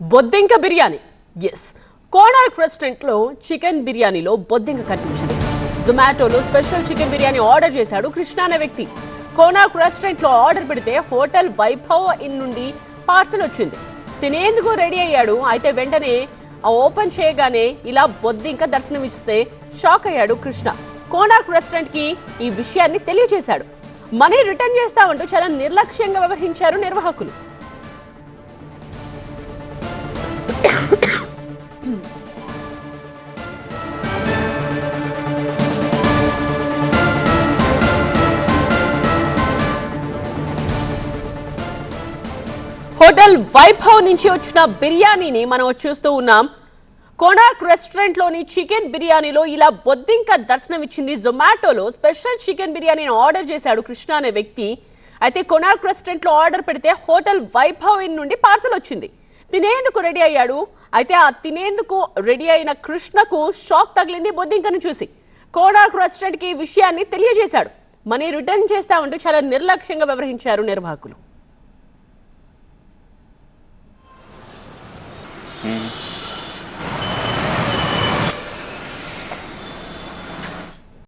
బొద్దింక biryani. Yes Konark రెస్టారెంట్లో chicken బిర్యానీలో బొద్దింక కనిపించింది. జొమాటోలో స్పెషల్ చికెన్ బిర్యానీ ఆర్డర్ చేశాడు కృష్ణ అనే వ్యక్తి. కోణార్క్ రెస్టారెంట్లో ఆర్డర్ పెడితే హోటల్ వైభవ్ ఇన్ నుండి పార్సల్ వచ్చింది. తినేందుకు రెడీ అయ్యాడు. అయితే వెంటనే ఓపెన్ చేయగానే ఇలా బొద్దింక దర్శనమిస్తే షాక్ అయ్యాడు కృష్ణ. కోణార్క్ రెస్టారెంట్కి ఈ విషయాన్ని తెలియజేశాడు. మనీ రిటర్న్ చేస్తామంటూ చాలా నిర్లక్ష్యంగా వ్యవహరించారు నిర్వాహకులు. హోటల్ వైభవ్ నుంచి వచ్చిన బిర్యానీని మనం చూస్తూ ఉన్నాం. కోనార్క్ రెస్టారెంట్లోని చికెన్ బిర్యానీలో ఇలా బొద్దింక దర్శనమిచ్చింది జొమాటోలో స్పెషల్ చికెన్ బిర్యానీని ఆర్డర్ చేశాడు కృష్ణ అనే వ్యక్తి. అయితే కొనార్క్ రెస్టారెంట్లో ఆర్డర్ పెడితే హోటల్ వైభవ్ ఇన్ నుండి పార్సల్ వచ్చింది. తినేందుకు రెడీ అయ్యాడు. అయితే ఆ తినేందుకు రెడీ అయిన కృష్ణకు షాక్ తగిలింది బొద్దింకను చూసి. కోనార్క్ రెస్టారెంట్కి ఈ విషయాన్ని తెలియజేశాడు. మనీ రిటర్న్ చేస్తామంటూ చాలా నిర్లక్ష్యంగా వ్యవహరించారు నిర్వాహకులు. Mm-hmm.